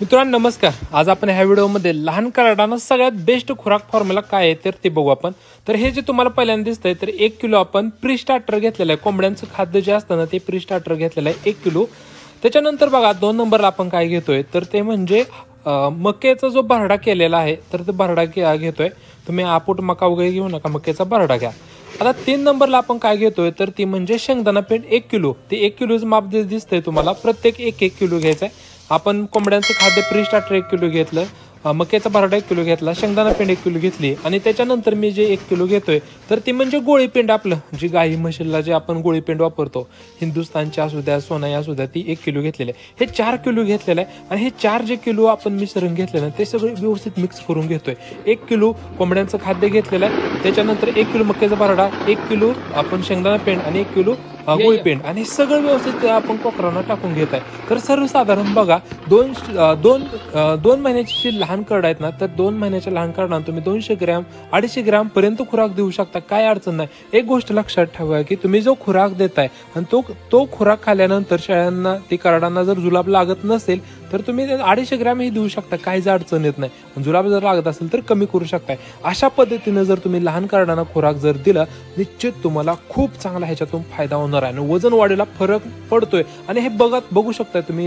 मित्रांनो नमस्कार. आज आपण ह्या व्हिडिओमध्ये लहान कराडानं सगळ्यात बेस्ट खुराक फॉर्म्युला काय आहे तर ते बघू आपण. तर हे जे तुम्हाला पहिल्यांदा दिसतंय तर एक किलो आपण प्री स्टार्टर घेतलेलं आहे. कोंबड्यांचं खाद्य जे असतं ना ते प्री स्टार्टर घेतलेलं आहे एक किलो. त्याच्यानंतर बघा दोन नंबरला आपण काय घेतोय तर ते म्हणजे मक्याचा जो भरडा केलेला आहे तर ते भरडा घे- घेतोय. तुम्ही आपूट मका वगैरे घेऊ नका मक्याचा भरडा घ्या. आता तीन नंबरला आपण काय घेतोय? तर ती म्हणजे शेंगदाणा पीठ एक किलो. ते एक किलोचं माप दिसतंय तुम्हाला. प्रत्येक एक एक किलो घ्यायचं आहे आपण कोंबड्यांचं खाद्य प्री स्टार्टर एक किलो घेतलं. मक्याचा बराडा एक किलो घेतला शेंगदाणा पेंड एक किलो घेतली आणि त्याच्यानंतर मी जे एक किलो घेतोय तर ती म्हणजे गोळी पेंड आपलं जी गाई म्हशीला जे आपण गोळी पेंड वापरतो हिंदुस्थानची असू द्या सोनाई असू द्या ती एक किलो घेतलेली आहे. हे चार किलो घेतलेलं आहे आणि हे चार जे किलो आपण मिश्रण घेतलेलं आहे ते सगळे व्यवस्थित मिक्स करून घेतोय. एक किलो कोंबड्यांचं खाद्य घेतलेलं आहे त्याच्यानंतर एक किलो मक्याचा बराडा एक किलो आपण शेंगदाणा पेंड आणि एक किलो अ, गोळी पेंड आणि सगळं व्यवस्थित आपण कोकरांना टाकून घेत आहे. तर सर्वसाधारण बघा दोन दोन दोन महिन्याची जी लहान करड आहेत ना तर दोन महिन्याच्या लहान करडांना तुम्ही दोनशे ग्रॅम अडीचशे ग्रॅम पर्यंत खुराक देऊ शकता. काय अडचण नाही. एक गोष्ट लक्षात ठेवा की तुम्ही जो खुराक देताय आणि तो तो खुराक खाल्ल्यानंतर शेळ्यांना ती करडांना जर जुलाब लागत नसेल तर तुम्ही अडीचशे ग्रॅम ही देऊ शकता काहीच अडचण येत नाही. जुलाब जर लागत असेल तर कमी करू शकताय. अशा पद्धतीने जर तुम्ही लहान करडांना खुराक जर दिला निश्चित तुम्हाला खूप चांगला ह्याच्यातून फायदा होणार आहे. आणि वजन वाढीला फरक पडतोय. आणि हे बघत बघू शकताय तुम्ही